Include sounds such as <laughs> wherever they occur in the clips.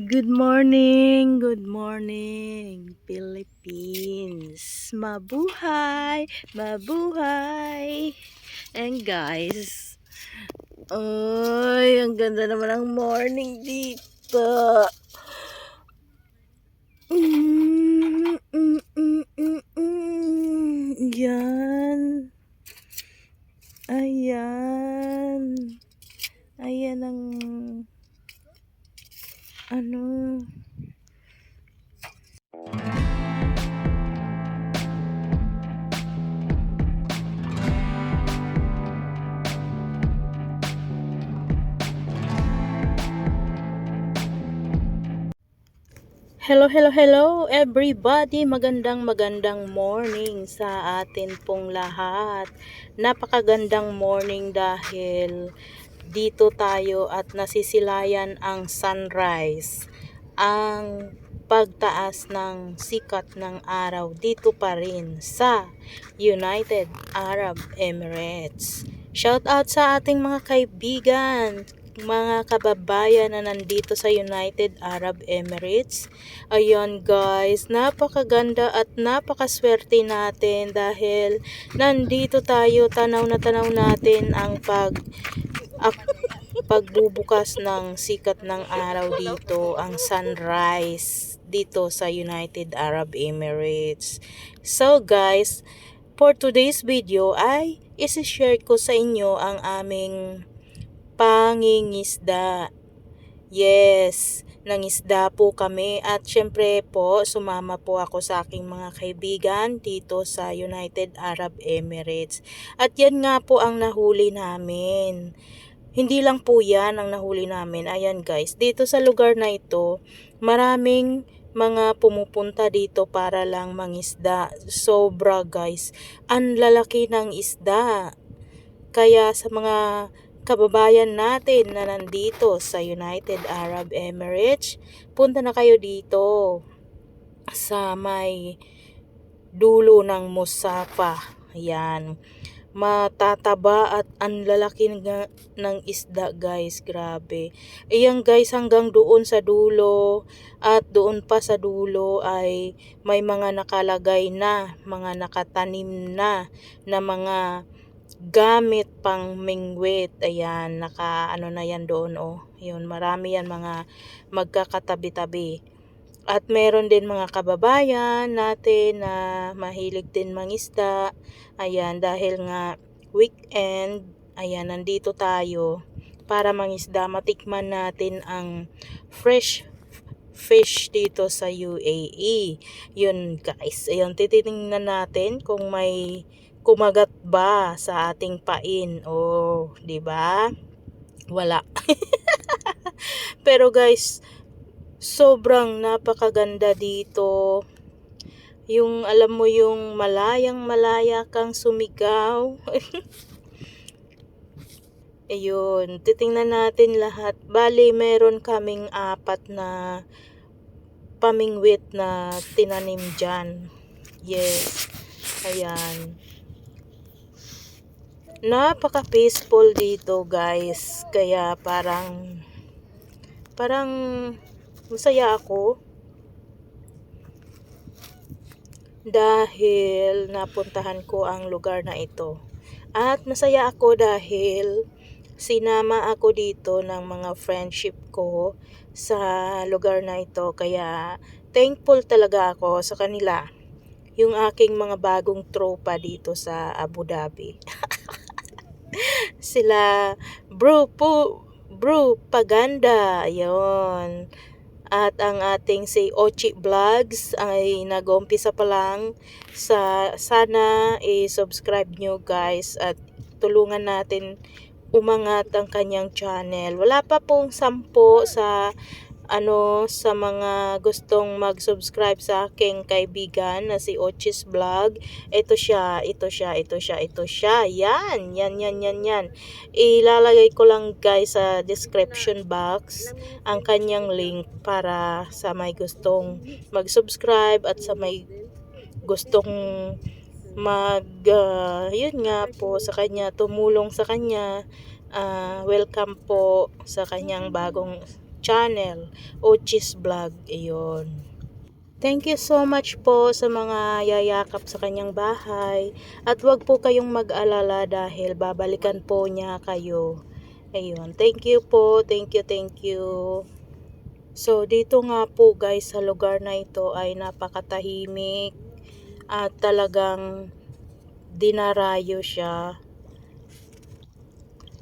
Good morning, good morning, Philippines. Mabuhay, mabuhay. And guys, ay, ang ganda naman ng morning dito. Yan. Ayan. Ayan ang ano. Hello, hello, hello everybody. Magandang magandang morning sa atin pong lahat. Napakagandang morning dahil dito tayo at nasisilayan ang sunrise. Ang pagtaas ng sikat ng araw dito pa rin sa United Arab Emirates. Shout out sa ating mga kaibigan, mga kababayan na nandito sa United Arab Emirates. Ayun guys, napakaganda at napakaswerte natin dahil nandito tayo, tanaw na tanaw natin ang pag pagbubukas ng sikat ng araw dito, ang sunrise dito sa United Arab Emirates. So guys, for today's video ay isi-share ko sa inyo ang aming pangingisda. Yes, nangisda po kami at syempre po sumama po ako sa aking mga kaibigan dito sa United Arab Emirates. At yan nga po ang nahuli namin. Hindi lang po yan ang nahuli namin. Ayan guys, dito sa lugar na ito, maraming mga pumupunta dito para lang mangisda. Sobra guys. Ang lalaki ng isda. Kaya sa mga kababayan natin na nandito sa United Arab Emirates, punta na kayo dito sa may dulo ng Musafa. Ayan. Matataba at ang lalaki ng, isda guys. Grabe. Ayan guys hanggang doon sa dulo at doon pa sa dulo ay may mga nakalagay na, mga nakatanim na na mga gamit pang mingwit. Ayan, naka ano na yan doon oh. Yun, marami yan mga magkakatabi-tabi. At meron din mga kababayan natin na mahilig din mangisda. Ayan, dahil nga weekend, ayan, nandito tayo para mangisda. Matikman natin ang fresh fish dito sa UAE. Yun guys, ayun, titingnan natin kung may kumagat ba sa ating pain. Oh, 'di ba? Wala. <laughs> Pero guys, sobrang napakaganda dito. Yung alam mo yung malayang malaya kang sumigaw. <laughs> Ayun, titingnan natin lahat. Bali, meron kaming apat na pamingwit na tinanim dyan. Yes. Ayan. Napaka-peaceful dito, guys. Kaya parang parang masaya ako dahil napuntahan ko ang lugar na ito. At masaya ako dahil sinama ako dito ng mga friendship ko sa lugar na ito. Kaya thankful talaga ako sa kanila. Yung aking mga bagong tropa dito sa Abu Dhabi. <laughs> Sila, bro po, bro, paganda. Ayun. At ang ating si Ochi Vlogs ay nag-umpisa pa lang sa sana i-subscribe nyo guys at tulungan natin umangat ang kanyang channel. Wala pa pong sampo sa ano sa mga gustong mag-subscribe sa aking kaibigan na si Ochis Vlog. Ito siya, ito siya, ito siya, ito siya. Yan, yan, yan, yan, yan. Ilalagay ko lang guys sa description box ang kanyang link para sa may gustong mag-subscribe at sa may gustong mag uh, yun nga po sa kanya tumulong sa kanya uh, welcome po sa kanyang bagong channel, Ochis Vlog. Ayun. Thank you so much po sa mga yayakap sa kanyang bahay. At wag po kayong mag-alala dahil babalikan po niya kayo. Ayun. Thank you po. Thank you, thank you. So, dito nga po guys, sa lugar na ito ay napakatahimik at talagang dinarayo siya.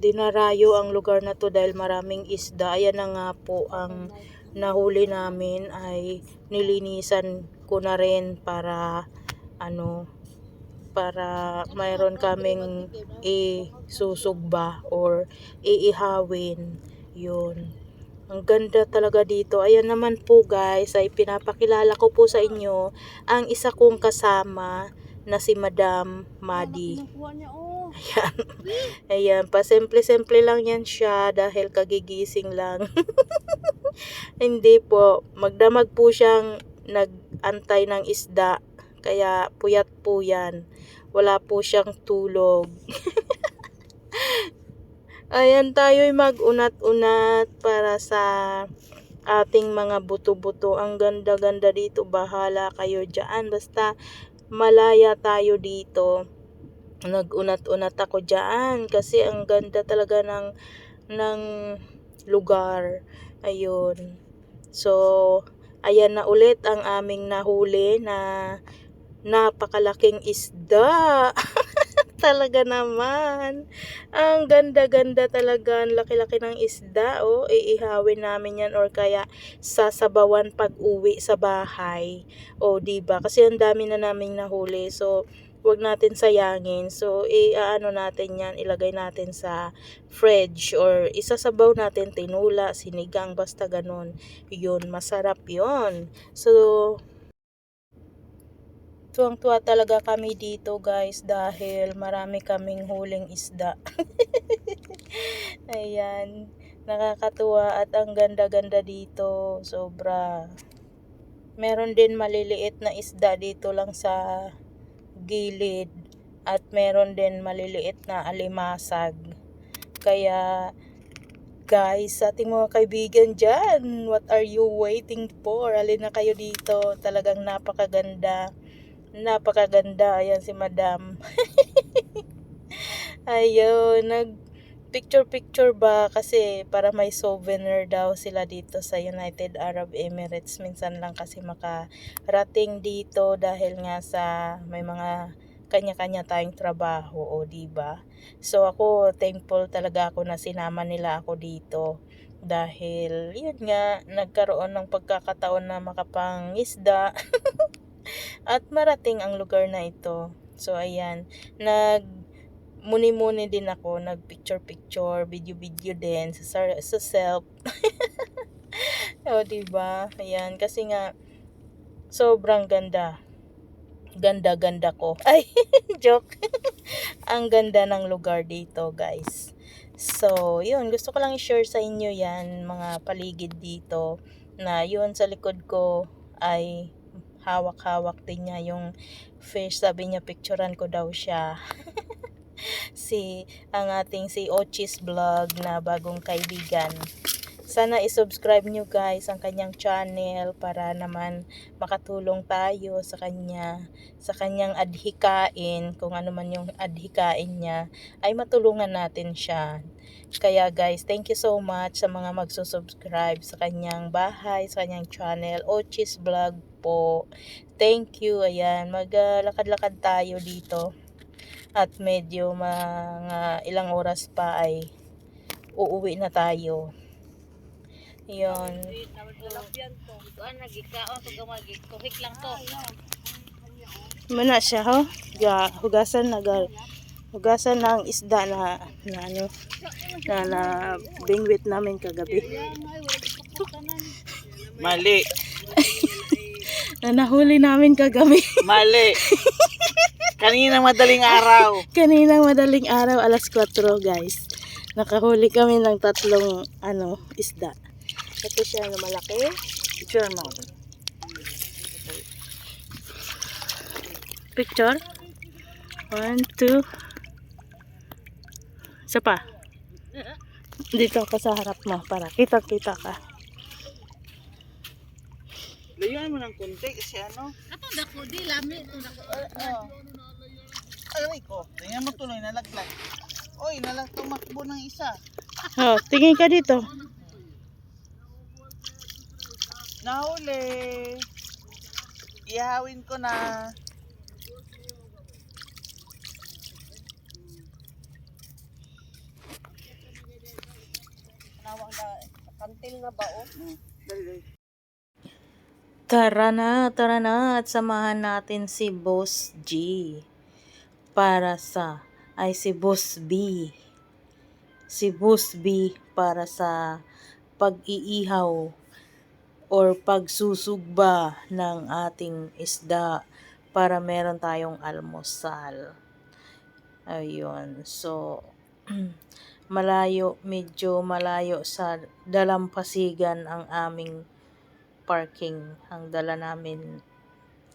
Dinarayo ang lugar na to dahil maraming isda. Ayan na nga po ang nahuli namin ay nilinisan ko na rin para ano para mayroon kaming isusugba or iihawin yun ang ganda talaga dito ayan naman po guys ay pinapakilala ko po sa inyo ang isa kong kasama na si Madam Madi oh. Ayan. Ayan, pasimple-simple lang yan siya dahil kagigising lang. <laughs> Hindi po. Magdamag po siyang nag-antay ng isda. Kaya puyat po yan. Wala po siyang tulog. <laughs> Ayan, tayo'y mag-unat-unat para sa ating mga buto-buto. Ang ganda-ganda dito. Bahala kayo dyan. Basta malaya tayo dito nag-unat-unat ako diyan kasi ang ganda talaga ng ng lugar. Ayun. So, ayan na ulit ang aming nahuli na napakalaking isda. <laughs> talaga naman. Ang ganda-ganda talaga. Ang laki-laki ng isda. Oh, iihawin namin yan or kaya sasabawan pag uwi sa bahay. O, oh, diba? Kasi ang dami na naming nahuli. So, wag natin sayangin. So, i-ano natin yan, ilagay natin sa fridge or isasabaw natin tinula, sinigang, basta ganun. Yun, masarap yun. So, tuwang-tuwa talaga kami dito guys dahil marami kaming huling isda. <laughs> Ayan, nakakatuwa at ang ganda-ganda dito, sobra. Meron din maliliit na isda dito lang sa gilid at meron din maliliit na alimasag. Kaya guys, sa ating mga kaibigan dyan, what are you waiting for? Alin na kayo dito. Talagang napakaganda. Napakaganda. Ayan si madam. <laughs> Ayun, nag picture picture ba? Kasi para may souvenir daw sila dito sa United Arab Emirates. Minsan lang kasi makarating dito dahil nga sa may mga kanya-kanya tayong trabaho o di ba? So ako thankful talaga ako na sinama nila ako dito dahil yun nga nagkaroon ng pagkakataon na makapangisda <laughs> at marating ang lugar na ito. So ayan nag muni-muni din ako, nag-picture-picture, video-video din sa, sa self. <laughs> o, diba? Ayan, kasi nga, sobrang ganda. Ganda-ganda ko. <laughs> Ay, joke. <laughs> Ang ganda ng lugar dito, guys. So, yun, gusto ko lang i-share sa inyo yan, mga paligid dito, na yun, sa likod ko ay hawak-hawak din niya yung fish. Sabi niya, picturean ko daw siya. <laughs> si ang ating si Ochis Vlog na bagong kaibigan. Sana i-subscribe nyo guys ang kanyang channel para naman makatulong tayo sa kanya, sa kanyang adhikain, kung ano man yung adhikain niya, ay matulungan natin siya. Kaya guys, thank you so much sa mga magsusubscribe sa kanyang bahay, sa kanyang channel, Ochis Vlog po. Thank you. Ayan, maglakad-lakad tayo dito at medyo mga ilang oras pa ay uuwi na tayo. Yun. Muna siya ho. Ya, hugasan na gal. Hugasan na ang isda na na ano na na bingwit namin kagabi. Mali. <laughs> Na nahuli namin kagabi. Mali. <laughs> Kanina madaling araw. <laughs> Kaninang madaling araw, alas 4 guys. Nakahuli kami ng tatlong ano, isda. Ito siya na malaki. Picture mo. Picture. One, two. Isa pa. Dito ako sa harap mo para kita-kita ka. Layuan mo ng kunti kasi ano. Atong dako di lami itong dako. Oh. Aray ko. Tingnan mo tuloy, nalaglag. Oy, nalang tumakbo ng isa. Oh, tingin ka dito. Nahuli. Ihawin ko na. Nawang na kantil na ba oh? Hmm, dali, dali. Tara na, tara na at samahan natin si Boss G para sa, ay si Boss B. Si Boss B para sa pag-iihaw or pagsusugba ng ating isda para meron tayong almusal. Ayun, so <clears throat> malayo, medyo malayo sa dalampasigan ang aming parking ang dala namin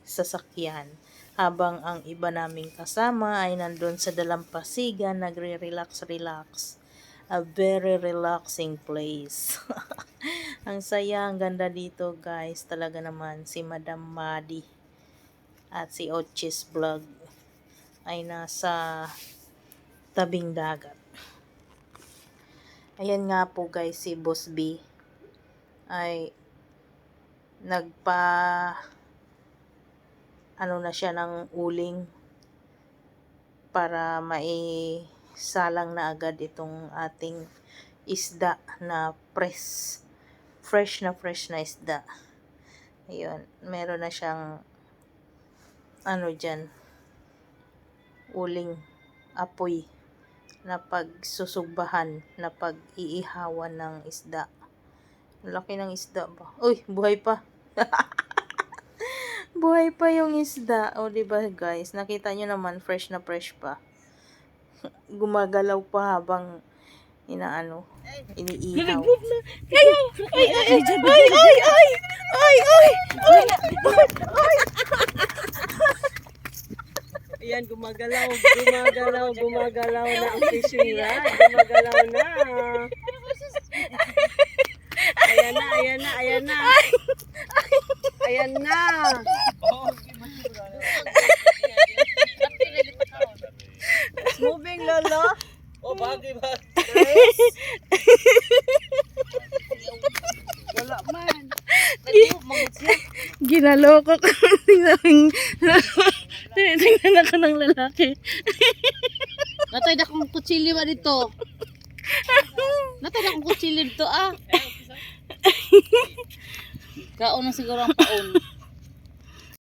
sasakyan habang ang iba naming kasama ay nandun sa dalampasigan nagre-relax relax a very relaxing place. <laughs> Ang saya ang ganda dito guys. Talaga naman si Madam Madi at si Ochis Vlog ay nasa tabing dagat. Ayan nga po guys si Boss B ay nagpa ano na siya ng uling para maisalang na agad itong ating isda na fresh fresh na fresh na isda. Ayun meron na siyang ano dyan uling apoy na pagsusugbahan na pag-iihawan ng isda. Laki ng isda ba? Uy buhay pa <laughs> Buhay pa yung isda. O, di ba guys? Nakita nyo naman, fresh na fresh pa. Gumagalaw pa habang inaano, iniihaw. Ay, ay, ay, ay, ay, ay, ay, ay, ay, ay, Ayan, gumagalaw, gumagalaw, gumagalaw na ang fishing rod. Gumagalaw na. Ayan na, ayan na, ayan na. Ayan na. Oh, bagay ba? Wala man. Ginaloko ko. Tingnan Tingnan ako ng lalaki. Natay na kong kutsilyo ba dito? Natay na kong kutsilyo dito ah. <laughs> Kaon na siguro ang paon.